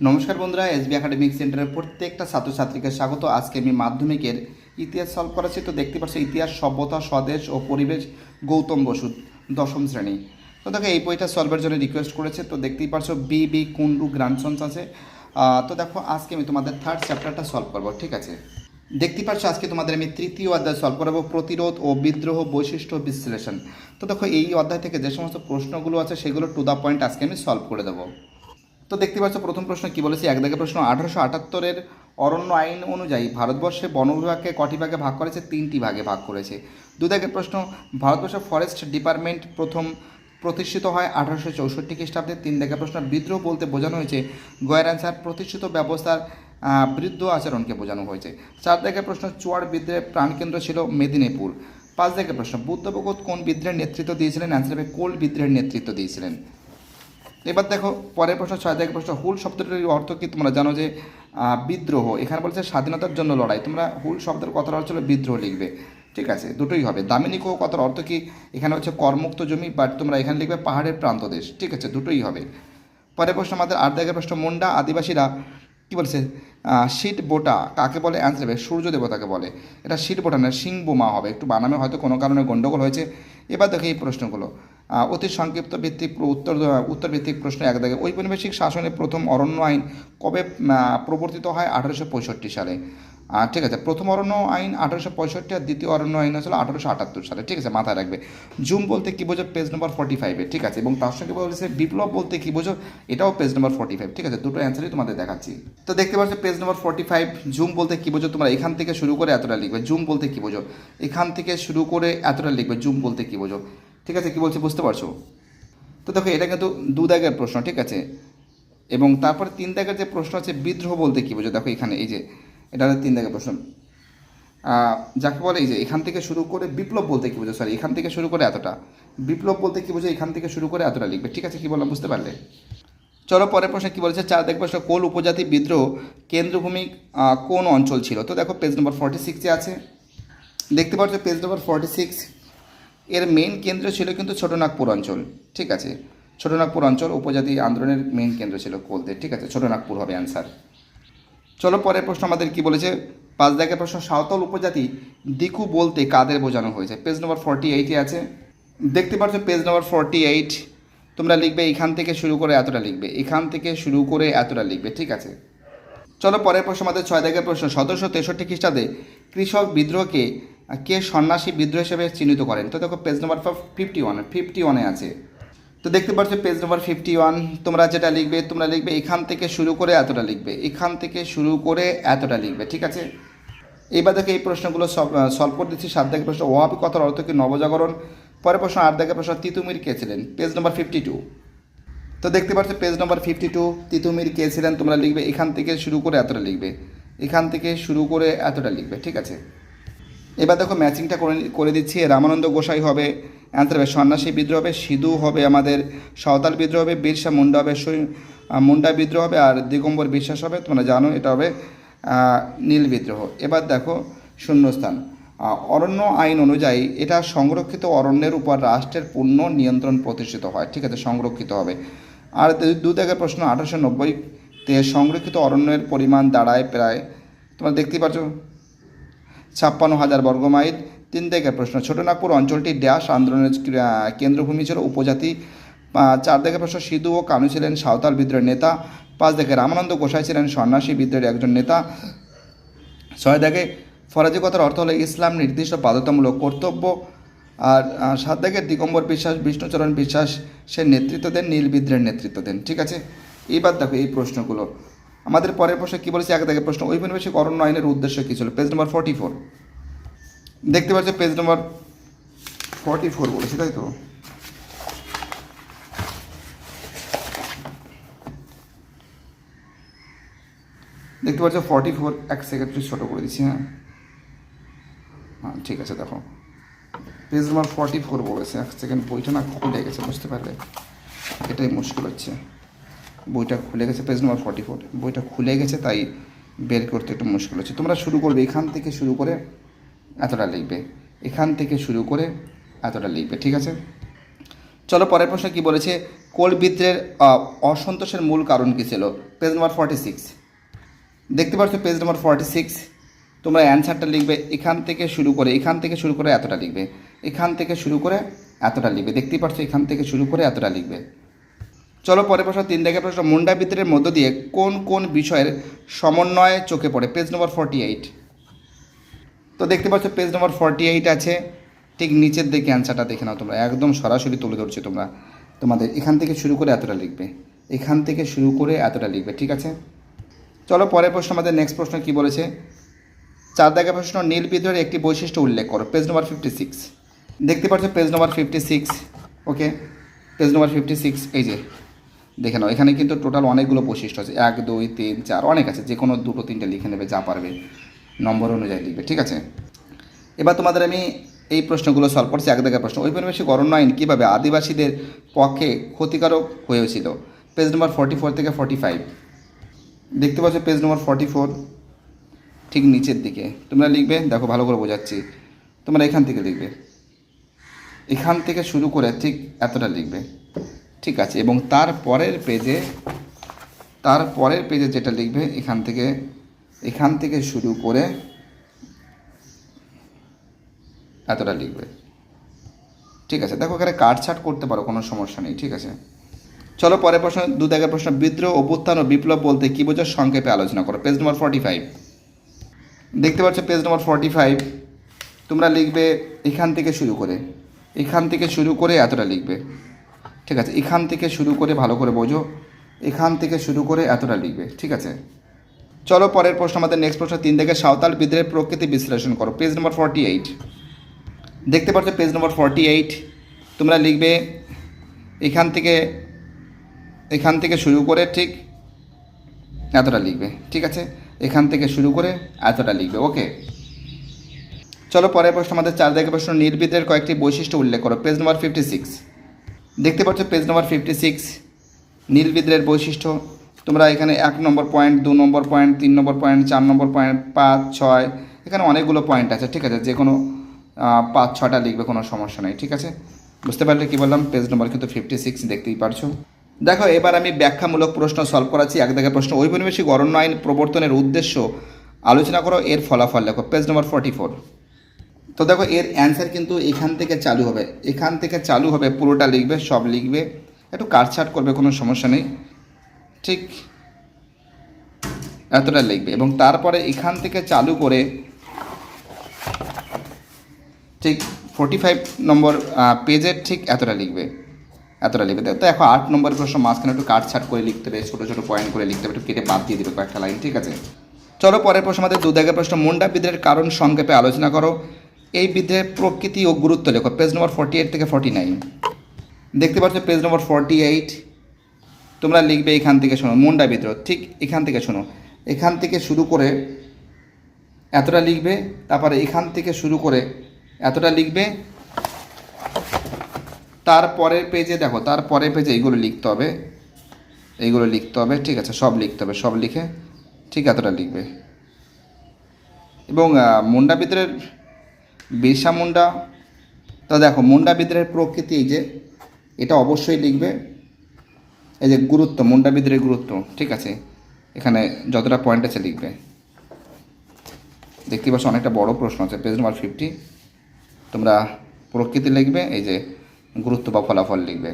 নমস্কার বন্ধুরা, SB academic সেন্টারের প্রত্যেকটা ছাত্রছাত্রীকে স্বাগত। আজকে আমি মাধ্যমিকের ইতিহাস সলভ করাচ্ছি তো দেখতে পাচ্ছি, ইতিহাস, সভ্যতা, স্বদেশ ও পরিবেশ, গৌতম বসু, দশম শ্রেণি। তো দেখো, এই বইটা সলভের জন্য রিকোয়েস্ট করেছে। তো দেখতেই পারছ বি বি কুন্ডু গ্রান্ডসন্স আছে। তো দেখো, আজকে আমি তোমাদের থার্ড চ্যাপ্টারটা সলভ করব, ঠিক আছে? দেখতে পাচ্ছ, আজকে তোমাদের আমি তৃতীয় অধ্যায় সলভ করাবো, প্রতিরোধ ও বিদ্রোহ বৈশিষ্ট্য বিশ্লেষণ। তো দেখো, এই অধ্যায় থেকে যে সমস্ত প্রশ্নগুলো আছে, সেগুলো টু দ্য পয়েন্ট আজকে আমি সলভ করে দেবো। তো দেখতে পাচ্ছ, প্রথম প্রশ্ন কি বলেছি? এক দাগে প্রশ্ন, আঠারোশো আটাত্তরের অরণ্য আইন অনুযায়ী ভারতবর্ষে বন বিভাগকে কটি ভাগে ভাগ করেছে? তিনটি ভাগে ভাগ করেছে। দু দাগের প্রশ্ন ভারতবর্ষের ফরেস্ট ডিপার্টমেন্ট প্রথম প্রতিষ্ঠিত হয় আঠারোশো চৌষট্টি খ্রিস্টাব্দে? তিন দাগের প্রশ্ন, বিদ্রোহ বলতে বোঝানো হয়েছে, গয়ের অ্যান্সার, প্রতিষ্ঠিত ব্যবস্থার বৃদ্ধ আচরণকে বোঝানো হয়েছে। চার দাগের প্রশ্ন চুয়াড় বিদ্রোহের প্রাণকেন্দ্র ছিল মেদিনীপুর। পাঁচ দাগের প্রশ্ন বুদ্ধভগত কোন বিদ্রোহের নেতৃত্ব দিয়েছিলেন? অ্যান্সার হবে, কোল বিদ্রোহের নেতৃত্ব দিয়েছিলেন। এবার দেখো, পরের প্রশ্ন ছয় থেকে প্রশ্ন, হুল শব্দটির অর্থ কি? তোমরা জানো যে বিদ্রোহ। এখানে বলছে স্বাধীনতার জন্য লড়াই। তোমরা হুল শব্দের অর্থ হলো বিদ্রোহ লিখবে। ঠিক আছে? দুটোই হবে। দামিনিকো কথার অর্থ কি? এখানে হচ্ছে করমুক্ত জমি বাট তোমরা এখানে লিখবে পাহাড়ের প্রান্ত দেশ। ঠিক আছে? দুটোই হবে। পরের প্রশ্ন আমাদের, আট দাগের প্রশ্ন, মুন্ডা আদিবাসীরা কি বলছে? শীত বোটা কাকে বলে? অ্যান্সার হবে সূর্য দেবতাকে বলে। এটা শীত বোটা না সিং বোমা হবে। একটু বানামে হয়তো কোনো কারণে গণ্ডগোল হয়েছে। এবার দেখো এই প্রশ্নগুলো। অতি সংক্ষিপ্ত ভিত্তিক উত্তর উত্তর ভিত্তিক প্রশ্ন এক দাগে। ঔপনিবেশিক শাসনের প্রথম অরণ্য আইন কবে প্রবর্তিত হয়? আঠারোশো পঁয়ষট্টি সালে। ঠিক আছে, প্রথম অরণ্য আইন আঠারোশো পঁয়ষট্টি আর দ্বিতীয় অরণ্য আইন হচ্ছিল আঠারোশো আটাত্তর সালে। ঠিক আছে, মাথায় রাখবে। জুম বলতে কী বোঝো? পেজ নম্বর ফর্টি ফাইভে ঠিক আছে, এবং তার সঙ্গে বলেছে, বিপ্লব বলতে কী বোঝো? এটাও পেজ নম্বর ফর্টি ফাইভ ঠিক আছে, দুটো অ্যান্সারই তোমাদের দেখাচ্ছি। তো দেখতে পাচ্ছ, page number forty five zoom বলতে কী বোঝো? তোমরা এখান থেকে শুরু করে এতটা লিখবে। জুম বলতে কী বোঝো? এখান থেকে শুরু করে এতটা লিখবে। জুম বলতে কী বোঝো? ঠিক আছে, কী বলছি বুঝতে পারছ? তো দেখো, এটা কিন্তু দু দাগের প্রশ্ন, ঠিক আছে? এবং তারপরে তিন দাগের যে প্রশ্ন আছে, বিদ্রোহ বলতে কী বোঝো? দেখো এখানে, এই যে, এটা হলো তিন দাগের প্রশ্ন। যাকে বলে এই যে, এখান থেকে শুরু করে বিপ্লব বলতে কী বোঝো? সরি এখান থেকে শুরু করে এতটা। বিপ্লব বলতে কী বোঝো? এখান থেকে শুরু করে এতটা লিখবে। ঠিক আছে, কী বললাম, বুঝতে পারলে? চলো, পরের প্রশ্নে কী বলেছে? চার দেখব প্রশ্ন কোল উপজাতি বিদ্রোহ কেন্দ্রভূমি কোন অঞ্চল ছিল? তো দেখো পেজ নম্বর ফর্টি সিক্সে আছে। দেখতে পাচ্ছ পেজ নম্বর ফর্টি সিক্স এর মেন কেন্দ্র ছিল কিন্তু ছোটনাগপুর অঞ্চল, ঠিক আছে? ছোটনাগপুর অঞ্চল উপজাতি আন্দোলনের মেন কেন্দ্র ছিল কোলদের ঠিক আছে? ছোটনাগপুর হবে অ্যান্সার চলো পরের প্রশ্ন আমাদের কি বলেছে? পাঁচ দাগের প্রশ্ন, সাঁওতাল উপজাতি দিকু বলতে কাদের বোঝানো হয়েছে? পেজ নম্বর ফর্টি এইটে আছে। দেখতে পাচ্ছ পেজ নম্বর ফর্টি এইট তোমরা লিখবে এখান থেকে শুরু করে এতটা লিখবে, এখান থেকে শুরু করে এতটা লিখবে, ঠিক আছে? চলো পরের প্রশ্ন, আমাদের ছয় দাগের প্রশ্ন, সতেরোশো তেষট্টি খ্রিস্টাব্দে কৃষক বিদ্রোহকে কে সন্ন্যাসী বিদ্রোহ হিসেবে চিহ্নিত করেন? তো দেখো page number fifty one fifty ওয়ানে আছে। তো দেখতে পাচ্ছ পেজ নম্বর ফিফটি ওয়ান তোমরা যেটা লিখবে, তোমরা লিখবে, এখান থেকে শুরু করে এতটা লিখবে, এখান থেকে শুরু করে এতটা লিখবে, ঠিক আছে? এইবার দেখো, এই প্রশ্নগুলো সলভ করে দিচ্ছি। সাত দাগের প্রশ্ন ওহাবি কথার অর্থ কি? নবজাগরণ। পরের প্রশ্ন, আট দাগের প্রশ্ন, তিতুমির কে ছিলেন? পেজ নম্বর ফিফটি টু তো দেখতে পাচ্ছ page number fifty two Titumir কে ছিলেন? তোমরা লিখবে, এখান থেকে শুরু করে এতটা লিখবে, এখান থেকে শুরু করে এতটা লিখবে, ঠিক আছে? এবার দেখো ম্যাচিংটা করে করে দিচ্ছি। রামানন্দ গোসাই হবে অ্যান্সার হবে সন্ন্যাসী বিদ্রোহ হবে, সিধু হবে আমাদের সাঁওতাল বিদ্রোহ হবে, বিরসা মুন্ডা হবে মুন্ডা বিদ্রোহ হবে, আর দিগম্বর বিশ্বাস হবে, তোমরা জানো এটা হবে নীল বিদ্রোহ। এবার দেখো শূন্যস্থান। অরণ্য আইন অনুযায়ী এটা সংরক্ষিত অরণ্যের উপর রাষ্ট্রের পূর্ণ নিয়ন্ত্রণ প্রতিষ্ঠিত হয়। ঠিক আছে, সংরক্ষিত হবে। আর দু- দাগের প্রশ্ন, আঠারোশো নব্বইতে সংরক্ষিত অরণ্যের পরিমাণ দাঁড়ায় প্রায়, তোমরা দেখতেই পাচ্ছ ছাপ্পান্ন হাজার বর্গমাইল। তিন থেকে প্রশ্ন, ছোটনাগপুর অঞ্চলটি ড্যাশ আন্দোলনের কেন্দ্রভূমি ছিল উপজাতি। চার থেকে প্রশ্ন, সিধু ও কানু ছিলেন সাঁওতাল বিদ্রোহের নেতা। পাঁচ থেকে রামানন্দ গোসাই ছিলেন সন্ন্যাসী বিদ্রোহের একজন নেতা। ছয় দাগে ফরাজি কথার অর্থ হলো ইসলাম নির্দিষ্ট বাধ্যতামূলক কর্তব্য। আর সাত দাগে দিগম্বর বিশ্বাস, বিষ্ণুচরণ বিশ্বাস, সে নেতৃত্ব দেন, নীল বিদ্রোহের নেতৃত্ব দেন। ঠিক আছে? এইবার দেখো এই প্রশ্নগুলো। আমাদের পরের প্রশ্ন কী বলেছে? এক দাগে প্রশ্ন। ঔপনিবেশিক অরণ্য আইনের উদ্দেশ্য কী ছিল? পেজ নম্বর ফর্টি ফোর দেখতে পাচ্ছ পেজ নম্বর ফর্টি ফোর বলেছে, তাই তো? দেখতে পাচ্ছ ফর্টি ফোর এক সেকেন্ড ছোটো করে দিচ্ছি হ্যাঁ? হ্যাঁ ঠিক আছে, দেখো। পেজ নম্বর ফর্টি ফোর বলেছে, এক সেকেন্ড বইটা না খুলে গেছে, বুঝতে পারলে? এটাই মুশকিল হচ্ছে। বইটা খুলে গেছে, পেজ নম্বর ফর্টি ফোর বইটা খুলে গেছে, তাই বের করতে একটু মুশকিল হচ্ছে। তোমরা শুরু করবে, এখান থেকে শুরু করে এতটা লিখবে। এখান থেকে শুরু করে এতটা লিখবে, ঠিক আছে? চলো, পরের প্রশ্ন কি বলেছে? কোল বিদ্রোহের অসন্তোষের মূল কারণ কী ছিল? পেজ নাম্বার ফর্টি সিক্স দেখতে পাচ্ছ পেজ নাম্বার ফর্টি সিক্স তোমরা অ্যান্সারটা লিখবে, এখান থেকে শুরু করে, এখান থেকে শুরু করে এতটা লিখবে। এখান থেকে শুরু করে এতটা লিখবে। দেখতেই পাচ্ছ এখান থেকে শুরু করে এতটা লিখবে। চলো পরের প্রশ্ন, তিন দেখে প্রশ্ন, মুন্ডা বিদ্রোহের মধ্য দিয়ে কোন কোন বিষয়ের সমন্বয়ে চোখে পড়ে? পেজ নম্বর ফর্টি এইট তো দেখতে পাচ্ছ পেজ নম্বর ফর্টি এইট আছে। ঠিক নিচের দিকে অ্যান্সারটা দেখে নাও তোমরা। একদম সরাসরি তুলে ধরছো তোমরা। তোমাদের এখান থেকে শুরু করে এতটা লিখবে। এখান থেকে শুরু করে এতটা লিখবে, ঠিক আছে? চলো পরের প্রশ্ন, আমাদের নেক্সট প্রশ্ন কি বলেছে? চার দাগা প্রশ্ন, নীল বিদ্রোহের একটি বৈশিষ্ট্য উল্লেখ করো। পেজ নম্বর ফিফটি সিক্স দেখতে পাচ্ছ page number fifty six okay page number fifty six এই যে। দেখে নাও, এখানে কিন্তু টোটাল অনেকগুলো বৈশিষ্ট্য আছে। এক, দুই, তিন, চার, অনেক আছে। যে কোনো দুটো, তিনটে লিখে নেবে, যা পারবে নম্বর অনুযায়ী লিখবে, ঠিক আছে? এবার তোমাদের আমি এই প্রশ্নগুলো সলভ করছি, এক দাগের প্রশ্ন। ঔপনিবেশিক অরণ্য আইন কীভাবে আদিবাসীদের পক্ষে ক্ষতিকারক হয়েছিল? পেজ নম্বর ফর্টি ফোর থেকে ফর্টি ফাইভ দেখতে পাচ্ছ পেজ নম্বর ফর্টি ফোর ঠিক নিচের দিকে। তোমরা লিখবে, দেখো, ভালো করে বোঝাচ্ছি। তোমরা এখান থেকে লিখবে। এখান থেকে শুরু করে ঠিক এতটা লিখবে। ঠিক আছে, এবং তার পরের পেজে, তার পরের পেজে যেটা লিখবে, এখান থেকে এখান থেকে শুরু করে এতটা লিখবে। ঠিক আছে, দেখো এখানে কাটছাট করতে পারো, কোনো সমস্যা নেই, ঠিক আছে। চলো পরের প্রশ্ন দু দাগের প্রশ্ন, বিদ্রোহ, অভ্যুত্থান ও বিপ্লব বলতে কী বোঝার সংক্ষেপে আলোচনা করো। পেজ নম্বর ফর্টি ফাইভ দেখতে পাচ্ছ পেজ নম্বর ফর্টি ফাইভ তোমরা লিখবে এখান থেকে শুরু করে, এখান থেকে শুরু করে এতটা লিখবে। ঠিক আছে, এখান থেকে শুরু করে ভালো করে বোঝো, এখান থেকে শুরু করে এতটা লিখবে, ঠিক আছে? চলো পরের প্রশ্ন, আমাদের নেক্সট প্রশ্ন তিন থেকে সাঁওতাল বিদ্রোহের প্রকৃতি বিশ্লেষণ করো পেজ নম্বর ফর্টি এইট দেখতে পাচ্ছ পেজ নম্বর ফর্টি এইট তোমরা লিখবে, এখান থেকে এখান থেকে শুরু করে ঠিক এতটা লিখবে, ঠিক আছে? এখান থেকে শুরু করে এতটা লিখবে ওকে চলো পরের প্রশ্ন, আমাদের চার দিকে প্রশ্ন নির্বিদের কয়েকটি বৈশিষ্ট্য উল্লেখ করো পেজ নম্বর ফিফটি সিক্স দেখতে পাচ্ছ পেজ নম্বর ফিফটি সিক্স নীলবিদ্রের বৈশিষ্ট্য। তোমরা এখানে এক নম্বর পয়েন্ট দু নম্বর পয়েন্ট তিন নম্বর পয়েন্ট চার নম্বর পয়েন্ট পাঁচ, ছয়, এখানে অনেকগুলো পয়েন্ট আছে, ঠিক আছে? যে কোনো পাঁচ ছটা লিখবে, কোনো সমস্যা নেই, ঠিক আছে? বুঝতে পারলে কি বললাম? পেজ নম্বর কিন্তু ফিফটি সিক্স দেখতেই পারছ। দেখো, এবার আমি ব্যাখ্যামূলক প্রশ্ন সলভ করাচ্ছি, এক দেখে প্রশ্ন, ঔপনিবেশিক অরণ্য আইন প্রবর্তনের উদ্দেশ্য আলোচনা করো, এর ফলাফল লেখো পেজ নম্বর ফর্টি ফোর তো দেখো, এর অ্যান্সার কিন্তু এখান থেকে চালু হবে। এখান থেকে চালু হবে, পুরোটা লিখবে, সব লিখবে। একটু কাটছাট করবে, কোনো সমস্যা নেই। ঠিক এতটা লিখবে। এবং তারপরে এখান থেকে চালু করে, ঠিক ফোর্টি ফাইভ নম্বর পেজের ঠিক এতটা লিখবে। এতটা লিখবে। তো দেখো আট নম্বর প্রশ্ন, মাঝখানে একটু কাটছাট করে লিখতে হবে, ছোটো ছোটো পয়েন্ট করে লিখতে হবে, একটু কেটে বাদ দিয়ে দেবে কয়েকটা লাইন ঠিক আছে? চলো, পরের প্রশ্ন আমাদের দু দাগের প্রশ্ন। মুন্ডা বিদ্রোহের কারণ সংক্ষেপে আলোচনা করো। এই বিদ্রোহের প্রকৃতি ও গুরুত্ব লেখো। পেজ নম্বর ফর্টি এইট থেকে ফর্টি নাইন দেখতে পাচ্ছ পেজ নম্বর ফর্টি এইট তোমরা লিখবে এখান থেকে শোনো, মুন্ডা বিদ্রোহ। ঠিক এখান থেকে শোনো। এখান থেকে শুরু করে এতটা লিখবে, তারপরে এখান থেকে শুরু করে এতটা লিখবে। তারপরের পেজে দেখো, তারপরের পেজে এইগুলো লিখতে হবে। এইগুলো লিখতে হবে, ঠিক আছে, সব লিখতে হবে, সব লিখে ঠিক এতটা লিখবে। এবং মুন্ডা বিদ্রোহের বিরসা মুন্ডা। তো দেখো, মুন্ডা বিদ্রোহের প্রকৃতি এই যে, এটা অবশ্যই লিখবে। এই যে গুরুত্ব, মুন্ডা বিদ্রোহের গুরুত্ব, ঠিক আছে? এখানে যতটা পয়েন্ট আছে লিখবে। দেখতে পাচ্ছ অনেকটা বড় প্রশ্ন আছে পেজ নাম্বার ফিফটি তোমরা প্রকৃতি লিখবে, এই যে গুরুত্ব বা ফলাফল লিখবে।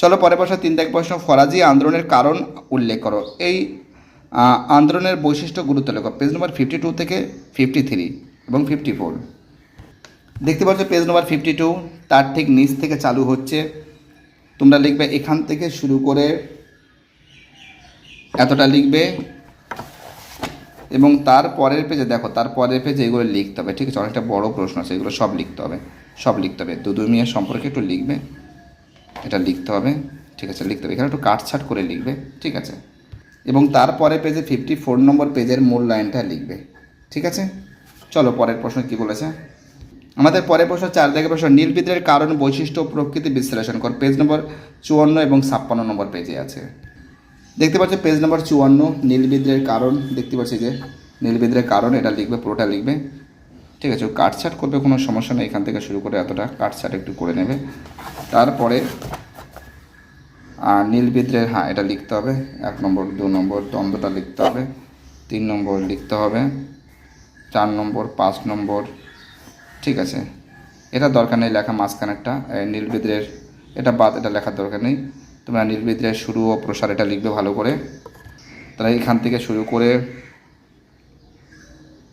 চলো, পরের প্রশ্ন, তিন দেখ প্রশ্ন, ফরাজি আন্দোলনের কারণ উল্লেখ করো। এই আন্দোলনের বৈশিষ্ট্য গুরুত্ব লেখো। পেজ নম্বর ফিফটি টু থেকে ফিফটি থ্রি এবং ফিফটি ফোর দেখতে পাচ্ছ পেজ নম্বর ফিফটি টু তার ঠিক নিচ থেকে চালু হচ্ছে। তোমরা লিখবে, এখান থেকে শুরু করে এতটা লিখবে। এবং তার পরের পেজে দেখো, তার পরের পেজে এগুলো লিখতে হবে, ঠিক আছে? অনেকটা বড় প্রশ্ন আছে, এগুলো সব লিখতে হবে, সব লিখতে হবে। দু দুই মিনিট সম্পর্কে একটু লিখবে, এটা লিখতে হবে, ঠিক আছে? লিখতে হবে। এখানে একটু কাটছাট করে লিখবে, ঠিক আছে? এবং তারপরে পেজে ফিফটি ফোর নম্বর পেজের মূল লাইনটা লিখবে, ঠিক আছে? চলো, পরের প্রশ্ন কি বলেছে? আমাদের পরের প্রশ্ন চার দিকে প্রশ্ন নীল বিদ্রোহের কারণ, বৈশিষ্ট্য, প্রকৃতি বিশ্লেষণ কর। পেজ নম্বর চুয়ান্ন এবং ছাপ্পান্ন নম্বর পেজে আছে। দেখতে পাচ্ছ পেজ নম্বর চুয়ান্ন নীলবিদ্রের কারণ। দেখতে পাচ্ছি যে নীল বিদ্রোহের কারণ, এটা লিখবে, পুরোটা লিখবে। ঠিক আছে কাটছাট করবে, কোনো সমস্যা নেই, এখান থেকে শুরু করে এতটা কাটছাট একটু করে নেবে। তারপরে আর নীলবিদ্রের হ্যাঁ এটা লিখতে হবে। এক নম্বর, দু নম্বর, দ্বন্দ্বটা লিখতে হবে। তিন নম্বর লিখতে হবে। চার নম্বর, পাঁচ নম্বর ঠিক আছে। এটা দরকার নেই লেখা মাঝখানেরটা নীলবিদ্রের এটা বাদ, এটা লেখার দরকার নেই। তোমরা নীলবিদ্রের শুরু ও প্রসার এটা লিখবে ভালো করে। তাহলে এখান থেকে শুরু করে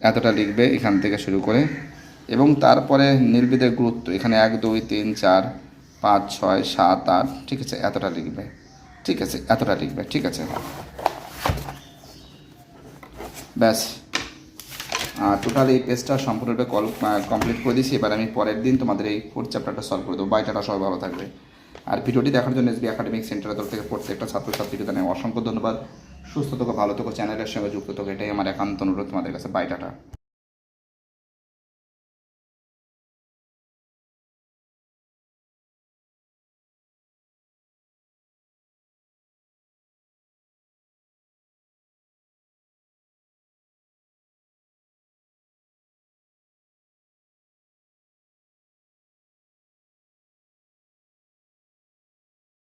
এতটা লিখবে এখান থেকে শুরু করে। এবং তারপরে নির্বিদের গুরুত্ব, এখানে এক, দুই, তিন, চার, পাঁচ, ছয়, সাত, আট, ঠিক আছে, এতটা লিখবে। ঠিক আছে, এতটা লিখবে, ঠিক আছে। ব্যাস। টোটাল এই পেজটা সম্পূর্ণরূপে কল কমপ্লিট করে দিয়েছি। এবার আমি পরের দিন তোমাদের এই ফোর্থ চ্যাপ্টারটা সলভ করে দেবো। বাইটাটা সবাই ভালো থাকবে। আর ভিডিওটি দেখার জন্য এসবি একাডেমিক সেন্টারের তরফ থেকে প্রত্যেকটা ছাত্রছাত্রীকে জানাই অসংখ্য ধন্যবাদ। সুস্থ থাকো, ভালো থাকো চ্যানেলের সঙ্গে যুক্ত থাকো। এটাই আমার একান্ত অনুরোধ তোমাদের কাছে। বাইটাটা